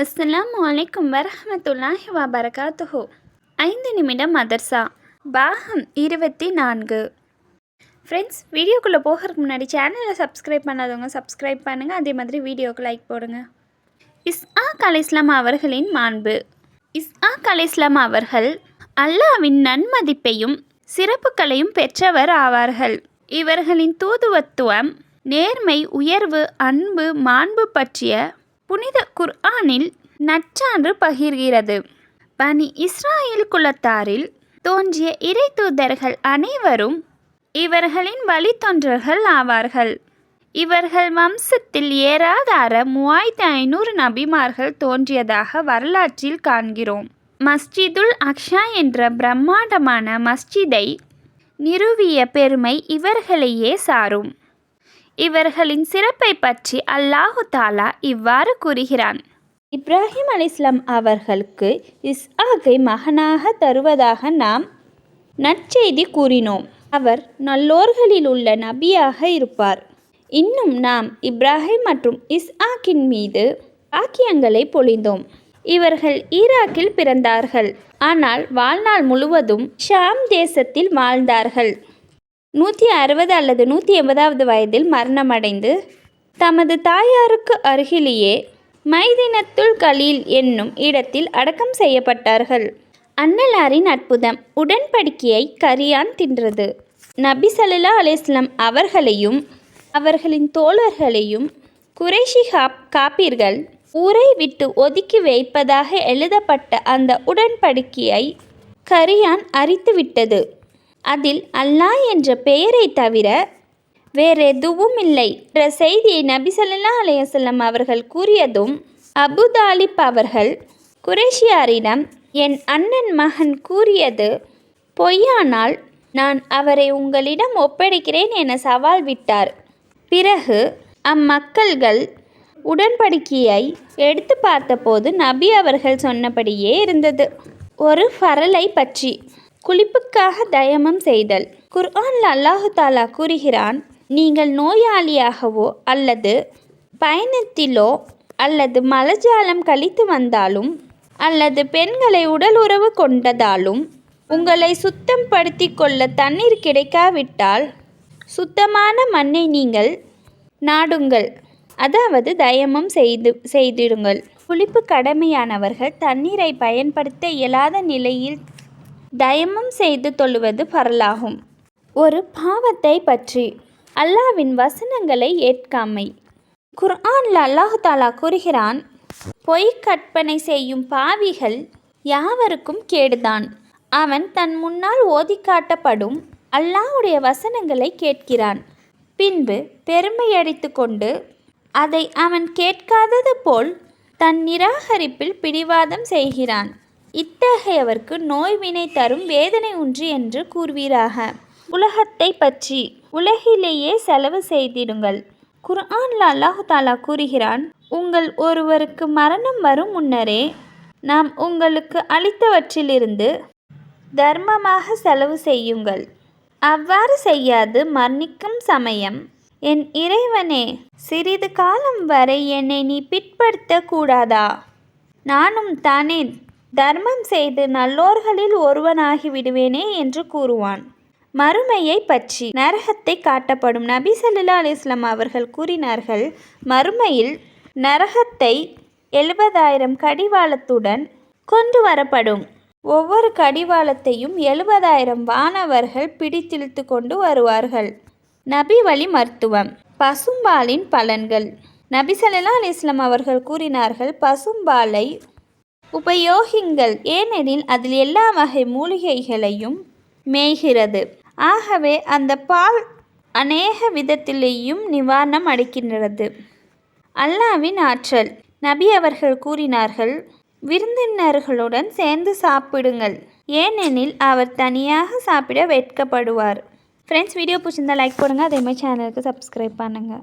அஸ்லாம் அலைக்கும் வரமத்துல்லாஹி வபரகாத்துஹு. ஐந்து நிமிடம் மதர்சா. பாகம் இருபத்தி நான்கு. ஃப்ரெண்ட்ஸ் வீடியோக்குள்ளே போகிறதுக்கு முன்னாடி சேனலை சப்ஸ்கிரைப் பண்ணாதவங்க சப்ஸ்கிரைப் பண்ணுங்கள் அதே மாதிரி வீடியோக்கு லைக் போடுங்க. இஸ்ஆக் அலை இஸ்லாம் அவர்களின் மாண்பு. இஸ்ஆக் அலை இஸ்லாம் அவர்கள் அல்லாவின் நன்மதிப்பையும் சிறப்புகளையும் பெற்றவர் ஆவார்கள். இவர்களின் தூதுவத்துவம் நேர்மை உயர்வு அன்பு மாண்பு பற்றிய புனித குர்ஆனில் நற்சான்று பகிர்கிறது. பனி இஸ்ராயேல் குலத்தாரில் தோன்றிய இறை தூதர்கள் அனைவரும் இவர்களின் வழித்தொன்றர்கள் ஆவார்கள். இவர்கள் வம்சத்தில் ஏராதார மூவாயிரத்தி ஐநூறு நபிமார்கள் தோன்றியதாக வரலாற்றில் காண்கிறோம். மஸ்ஜிதுல் அக்ஷா என்ற பிரம்மாண்டமான மஸ்ஜிதை நிறுவிய பெருமை இவர்களையே சாரும். இவர்களின் சிறப்பை பற்றி அல்லாஹு தாலா இவ்வாறு கூறுகிறான். இப்ராஹிம் அலிஸ்லாம் அவர்களுக்கு இஸ்ஆகை மகனாக தருவதாக நாம் நற்செய்தி கூறினோம். அவர் நல்லோர்களில் உள்ள நபியாக இருப்பார். இன்னும் நாம் இப்ராஹிம் மற்றும் இஸ்ஆக்கின் மீது வாக்கியங்களை பொழிந்தோம். இவர்கள் ஈராக்கில் பிறந்தார்கள். ஆனால் வாழ்நாள் முழுவதும் ஷாம் தேசத்தில் வாழ்ந்தார்கள். நூற்றி அறுபது அல்லது நூற்றி எண்பதாவது வயதில் மரணமடைந்து தமது தாயாருக்கு அருகிலேயே மைதினத்துல் கலீல் என்னும் இடத்தில் அடக்கம் செய்யப்பட்டார்கள். அன்னலாரின் அற்புதம் உடன்படிக்கையை கரியான் தின்றது. நபி சல்லா அலிஸ்லாம் அவர்களையும் அவர்களின் தோழர்களையும் குறைஷி காப்பீர்கள் ஊரை விட்டு ஒதுக்கி வைப்பதாக எழுதப்பட்ட அந்த உடன்படிக்கையை கரியான் அரித்துவிட்டது. அதில் அல்லாஹ் என்ற பெயரை தவிர வேறெதுவும் இல்லை என்ற செய்தியை நபி சொல்லா அலையசல்லம் அவர்கள் கூறியதும் அபு தாலிப் அவர்கள் குரேஷியாரிடம் என் அண்ணன் மகன் கூறியது பொய்யானால் நான் அவரை உங்களிடம் ஒப்படைக்கிறேன் என சவால் விட்டார். பிறகு அம்மக்கள்கள் உடன்படிக்கையை எடுத்து பார்த்தபோது நபி அவர்கள் சொன்னபடியே இருந்தது. ஒரு ஃபரலை பற்றி குளிப்புக்காக தயமம் செய்தல். குர்ஆன்ல அல்லாஹு தாலா கூறுகிறான் நீங்கள் நோயாளியாகவோ அல்லது பயணத்திலோ அல்லது மலஜாலம் கழித்து வந்தாலும் அல்லது பெண்களை உடல் உறவு கொண்டதாலும் உங்களை சுத்தம் படுத்தி கொள்ள தண்ணீர் கிடைக்காவிட்டால் சுத்தமான மண்ணை நீங்கள் நாடுங்கள். அதாவது தயமம் செய்து செய்திடுங்கள். குளிப்பு கடமையானவர்கள் தண்ணீரை பயன்படுத்த இயலாத நிலையில் தயமம் செய்து தொழுவது பரலாகும். ஒரு பாவத்தை பற்றி அல்லாவின் வசனங்களை ஏற்காமை. குர்ஆனில் அல்லாஹு தாலா கூறுகிறான் பொய் கற்பனை செய்யும் பாவிகள் யாவருக்கும் கேடுதான். அவன் தன் முன்னால் ஓதி காட்டப்படும் அல்லாஹுடைய வசனங்களை கேட்கிறான். பின்பு பெருமையடித்து கொண்டு அதை அவன் கேட்காதது போல் தன் நிராகரிப்பில் பிடிவாதம் செய்கிறான். இத்தகையவர்க்கு நோய்வினை தரும் வேதனை உண்டு என்று கூறுவீராக. உலகத்தை பற்றி உலகிலேயே செலவு செய்திடுங்கள். குர்ஆன்ல அல்லாஹு தாலா கூறுகிறான் உங்கள் ஒருவருக்கு மரணம் வரும் முன்னரே நாம் உங்களுக்கு அளித்தவற்றிலிருந்து தர்மமாக செலவு செய்யுங்கள். அவ்வாறு செய்யாது மரணிக்கும் சமயம். என் இறைவனே சிறிது காலம் வரை என்னை நீ பிற்படுத்த கூடாதா நானும் தானே தர்மம் செய்து நல்லோர்களில் ஒருவனாகி விடுவேனே என்று கூறுவான். மறுமையை பற்றி நரகத்தை காட்டப்படும் நபி சல்லா அலிஸ்லாம் அவர்கள் கூறினார்கள் மறுமையில் நரகத்தை எழுபதாயிரம் கடிவாளத்துடன் கொண்டு வரப்படும். ஒவ்வொரு கடிவாளத்தையும் எழுபதாயிரம் வானவர்கள் பிடித்திழுத்து கொண்டு வருவார்கள். நபி வழி மருத்துவம். பசும்பாலின் பலன்கள். நபி சல்லா அலிஸ்லாம் அவர்கள் கூறினார்கள் பசும்பாலை உபயோகிங்கள். ஏனெனில் அதில் எல்லா வகை மூலிகைகளையும் மேய்கிறது. ஆகவே அந்த பால் அநேக விதத்திலேயும் நிவாரணம் அளிக்கின்றது. அல்லாவின் ஆற்றல். நபி அவர்கள் கூறினார்கள் விருந்தினர்களுடன் சேர்ந்து சாப்பிடுங்கள். ஏனெனில் அவர் தனியாக சாப்பிட வெட்கப்படுவார். ஃப்ரெண்ட்ஸ் வீடியோ பிடிச்சிருந்தா லைக் பண்ணுங்கள் அதே மாதிரி சேனலுக்கு சப்ஸ்கிரைப் பண்ணுங்கள்